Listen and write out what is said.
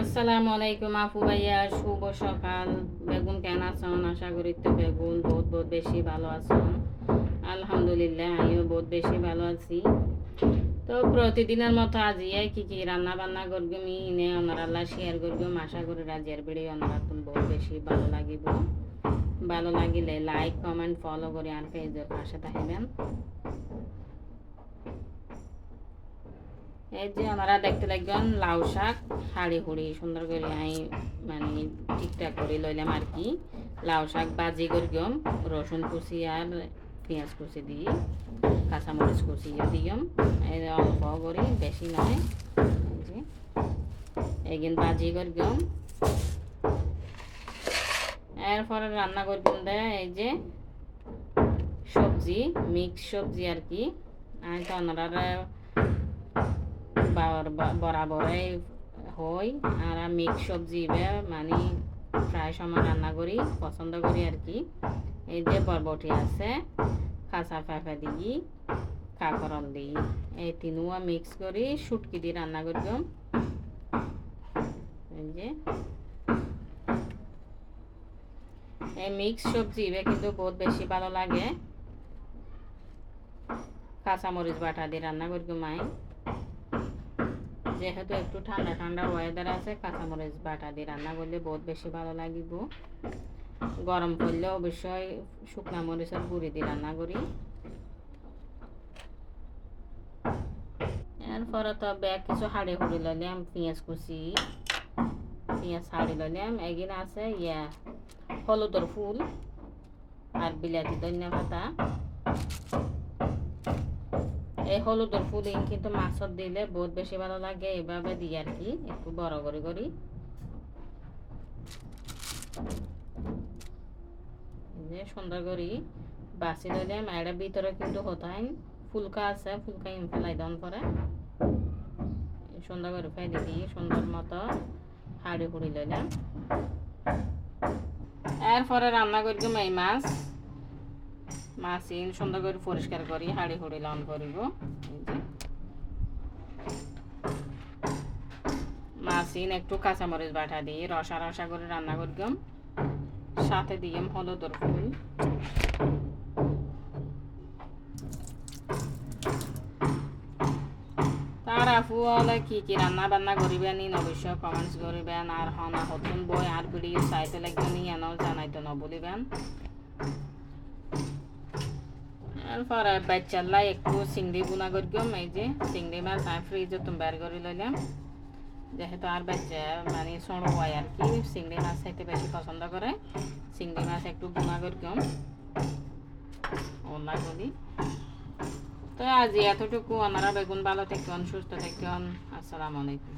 আসসালামু আলাইকুম আপু ভাইয়া, শুভ সকাল। বেগুন কেন আছেন? আশা করি তো বেগুন বহুত বহুত বেশি ভালো আছেন। আলহামদুলিল্লাহ, আমিও বহুত বেশি ভালো আছি। তো প্রতিদিনের মতো আজিয়াই কি কি রান্না বান্না করগম ইনে ওনার আল্লাহ শেয়ার করগম আশা করি রাজিয়ার ভিডিও ওনারা তুমি বহুত বেশি ভালো লাগিব। ভালো লাগিলে লাইক কমেন্ট ফলো করে আর পেজের পাশে থাকবেন। এই যে আমরা দেখতে লাগবেন লাউ শাক, হাড়ি হুড়ি, সুন্দর করে আই মানে ঠিকঠাক করে লইলাম আর কি। লাউ শাক বাজি করিম রসুন কুচি আর পেঁয়াজ কুচি দিয়ে কাঁচামরিচ কুচি দিম এই অল্প করি, বেশি নয়। এগিন বাজি করিম এরপরে রান্না করবেন দে, এই যে সবজি, মিক্স সবজি আর কি। আমি তো ওনারা বরাবরে হই। আর মিক্স সবজি মানে প্রায় সময় রান্না করি, পছন্দ করি আর কি। এই যে বরবটি আছে, কাঁচা পেঁপে দিই কাকরল দিই, এই তিনুয়া মিক্স করি, শুটকি দিয়ে রান্না করলাম এই যে। এই মিক্স সবজি কিন্তু বহুত বেশি ভালো লাগে। কাঁচামরিচ বাটা দিয়ে রান্না করব মাই যেহেতু একটু ঠান্ডা ঠান্ডা ওয়েদার আছে, কাঁচামরিচ বাটা দিয়ে রান্না করলে বহুত বেশি ভালো লাগিব। গরম করলে অবশ্যই শুকনা মরিচের গুঁড়ি দিয়ে রান্না করি। এরপরে তো ব্যাগ কিছু হাড়ি হুড়ি লইলাম, পেঁয়াজ কুচি। পেঁয়াজ হাড়ি লইলাম, এগিন আছে ইয়া হলুদর ফুল আর বিলাতি ধনিয়া এই হলুদের ফুল কিন্তু মাছত দিলে বহুত বেশি ভালো লাগে এইভাবে দিই আর কি, একটু বড় করে করি। যে সুন্দর করি। বাসি দিলে মায়ের ভিতরে কিন্তু হতাই ফুলকা আছে, ফুলকা ইম ফেলাই দন করে সুন্দর করে ফেলে দিই সুন্দর মতো হাড়ি হুড়ি লইলাম। এরপরে রান্না করি এই মাছ। মাছ ইন সুন্দর করে পরিষ্কার করি, হাড়ি হুড়ি লন করিব। মাছ একটু কাঁচামরিচ বাটা দিয়ে রসা রসা করে রান্না করিম সাথে দিয়ে হলুদর ফুল। তার আপু হলে কি কি রান্না বান্না করিবেন অবশ্যই কমেন্টস করিবেন। আর হনা নতুন বই, আর ভিডিও চাইতে লাগবেন এনও জানাইতে নবলিবেন। এরপরে বাচ্চাল্লা একটু চিংড়ি বুনা করিম এই যে। চিংড়ি মাছ আমি ফ্রিজে তুমি বের করে লইলাম। যেহেতু আর বাচ্চা মানে ছোঁড়ো হয় আর কি চিংড়ি মাছ খাইতে বেশি পছন্দ করে। চিংড়ি মাছ একটু বুনা করিম ওনা করি। তো আজ এতটুকু। ওনারা বেগুন ভালো থাকুন সুস্থ থাকুন আসসালামু আলাইকুম।